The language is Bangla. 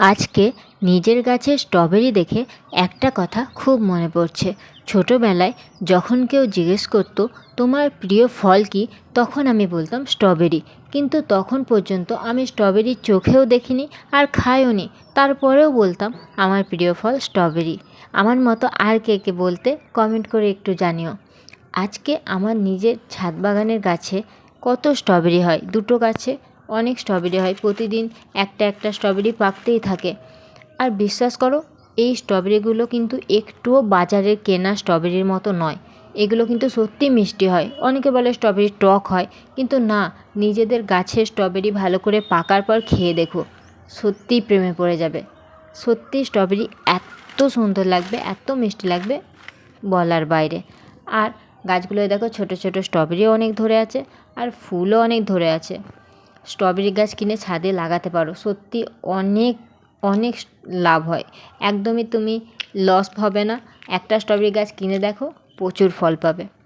আজকে নিজের গাছের স্ট্রবেরি দেখে একটা কথা খুব মনে পড়ছে। ছোটোবেলায় যখন কেউ জিজ্ঞেস করতো, তোমার প্রিয় ফল কী? তখন আমি বলতাম স্ট্রবেরি কিন্তু তখন পর্যন্ত আমি স্ট্রবেরি চোখেও দেখিনি আর খাইও নি। তারপরেও বলতাম, আমার প্রিয় ফল স্ট্রবেরি আমার মতো আর কে কে বলতে কমেন্ট করে একটু জানিও। আজকে আমার নিজের ছাদ বাগানের গাছে কত স্ট্রবেরি হয়? দুটো গাছে অনেক স্ট্রবেরি হয়, প্রতিদিন একটা একটা স্ট্রবেরি পাকতেই থাকে। আর বিশ্বাস করো, এই স্ট্রবেরিগুলো কিন্তু একটুও বাজারের কেনা স্ট্রবেরির মতো নয়। এগুলো কিন্তু সত্যি মিষ্টি হয়। অনেকে বলে স্ট্রবেরি টক হয়, কিন্তু না, নিজেদের গাছের স্ট্রবেরি ভালো করে পাকার পর খেয়ে দেখো সত্যিই প্রেমে পড়ে যাবে। সত্যি স্ট্রবেরি এত সুন্দর লাগবে, এত মিষ্টি লাগবে বলার বাইরে। আর গাছগুলোয় দেখো ছোটো ছোটো স্ট্রবেরিও অনেক ধরে আছে, আর ফুলও অনেক ধরে আছে। স্ট্রবেরি গাছ কিনে ছাদে লাগাতে পারো। সত্যি অনেক অনেক লাভ হয়। একদমই তুমি লস হবে না। একটা স্ট্রবেরি গাছ কিনে দেখো, প্রচুর ফল পাবে।